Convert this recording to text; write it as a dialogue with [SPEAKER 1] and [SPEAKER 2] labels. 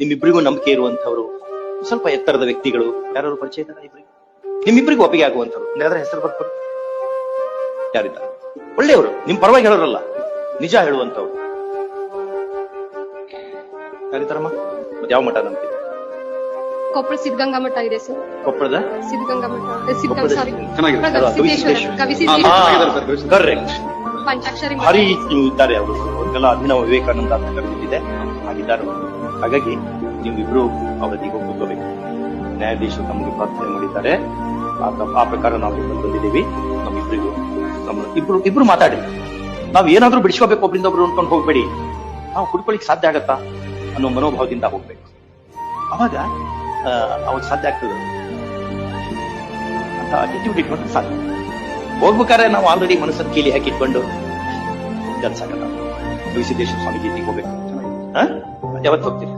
[SPEAKER 1] ನಿಮ್ಮಿಬ್ಬರಿಗೂ ನಂಬಿಕೆ ಇರುವಂತವ್ರು ಸ್ವಲ್ಪ ಎತ್ತರದ ವ್ಯಕ್ತಿಗಳು ಯಾರು ಪರಿಚಯ ಇದ್ದಾರೆ ಇಬ್ಬರಿಗೆ ನಿಮ್ಮಿಬ್ಬರಿಗೂ ಒಪ್ಪಿಗೆ ಆಗುವಂತವ್ರು ಯಾವ್ದಾರ ಹೆಸರು ಬರ್ತಾರೆ ಯಾರಿದ್ದಾರೆ? ಒಳ್ಳೆಯವರು ನಿಮ್ ಪರವಾಗಿ ಹೇಳೋರಲ್ಲ ನಿಜ ಹೇಳುವಂತವ್ರು ಯಾರಿದ್ದಾರಮ್ಮ? ಮತ್ತೆ ಯಾವ ಮಠ ನಂಬಿಕೆ?
[SPEAKER 2] ಕೊಪ್ಪಳ ಸಿದ್ಧಗಂಗಾ ಮಠ ಇದೆ ಸರ್.
[SPEAKER 1] ಕೊಪ್ಪಳದ?
[SPEAKER 2] ಸಿದ್ಧಗಂಗಾ ಮಠ. ಸಿದ್ಧಗಂಗಾ ಸಾರಿ.
[SPEAKER 1] ಕರೆಕ್ಟ್
[SPEAKER 2] ಪಂಚಾಕ್ಷರಿ
[SPEAKER 1] ಹರಿ ಇದ್ದಾರೆ ಅವರು. ಅವ್ರಿಗೆಲ್ಲ ಅಭಿನವ ವಿವೇಕಾನಂದ ಅಂತ ಕರೆದಿದೆ ಆಗಿದ್ದಾರೆ. ಹಾಗಾಗಿ ನೀವಿಬ್ರು ಅವಧಿಗೆ ಒಪ್ಪಿಕೋಬೇಕು ನ್ಯಾಯಾಧೀಶರು ತಮಗೆ ಪ್ರಾರ್ಥನೆ ಮಾಡಿದ್ದಾರೆ. ಆ ಪ್ರಕಾರ ನಾವು ಬಂದಿದ್ದೀವಿ. ನಮ್ಮ ಇಬ್ರು ಇಬ್ರು ಮಾತಾಡಿ ನಾವು ಏನಾದ್ರೂ ಬಿಡಿಸ್ಕೋಬೇಕು ಒಬ್ರಿಂದ ಒಬ್ರು ಅನ್ಕೊಂಡು ಹೋಗ್ಬೇಡಿ. ನಾವು ಕುಡ್ಕೊಳ್ಳಿಕ್ ಸಾಧ್ಯ ಆಗತ್ತಾ ಅನ್ನೋ ಮನೋಭಾವದಿಂದ ಹೋಗ್ಬೇಕು. ಅವಾಗ ಅವಾಗ ಸಾಧ್ಯ ಆಗ್ತದೆ. ಅಂತ ಅಟಿಟ್ಯೂಡ್ ಇಟ್ಕೊಂಡು ಸಾಧ್ಯ ಹೋಗ್ಬೇಕಾದ್ರೆ ನಾವು ಆಲ್ರೆಡಿ ಮನಸ್ಸನ್ನು ಕೀಲಿ ಹಾಕಿಟ್ಕೊಂಡು ಕೆಲಸ ಆಗಲ್ಲ লুইসি দেশের স্বামীজি ঠিক হবে হ্যাঁ? যাবার তত্ত্বের